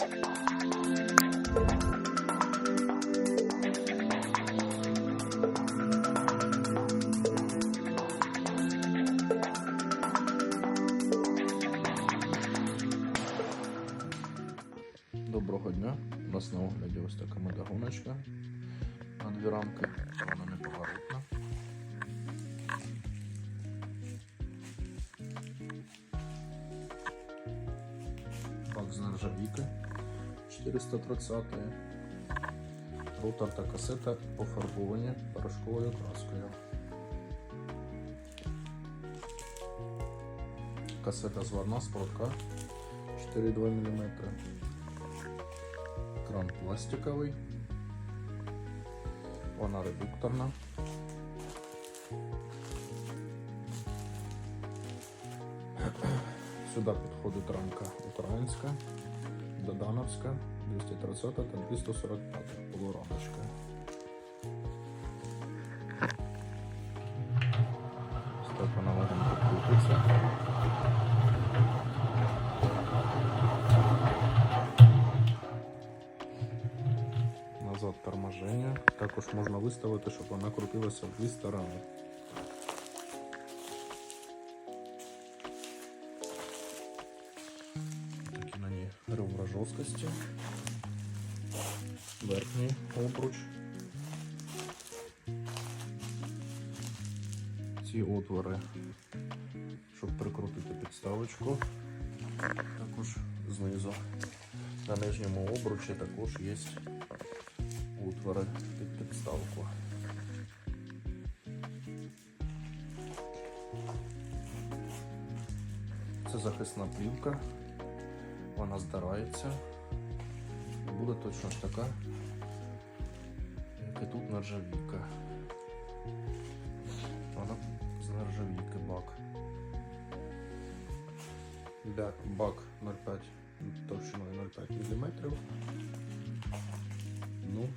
Доброго дня. У нас на огляді ось така медогоночка на дві рамки. Вона неповоротна. Бак з нержавійки 430 Ротор та касета пофарбовані порошковою краскою. Касета зварна з проводка 4,2 мм. Кран пластиковий. Вона редукторна. Сюди підходить рамка українська, Додановська, 230 та 245 полурамочка. Так вона легенько крутиться. назад торможення. Також можна виставити, щоб вона крутилася в дві сторони. На ній ребра жорсткості. Верхній обруч. Ці отвори, щоб прикрутити підставочку. Також знизу. На нижньому обручі також є утвори під підставку. Це захисна плівка, вона здирається і буде точно ж така, як і тут нержавійка. Вона з нержавійки бак. Йде бак 0,5 товщиною 0,5 мм. Ну,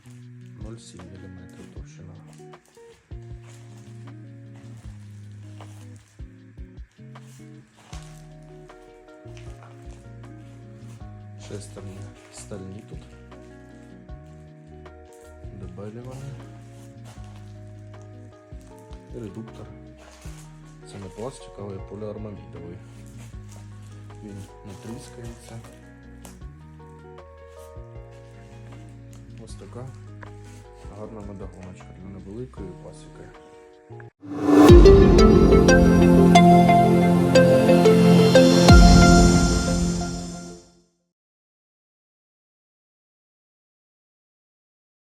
0,7 мм товщина. Шестерні стальні тут. Добелювання. Редуктор. Це не пластиковий, а поліармамідовий. Він не. Ось така гарна медогоночка для невеликої пасіки.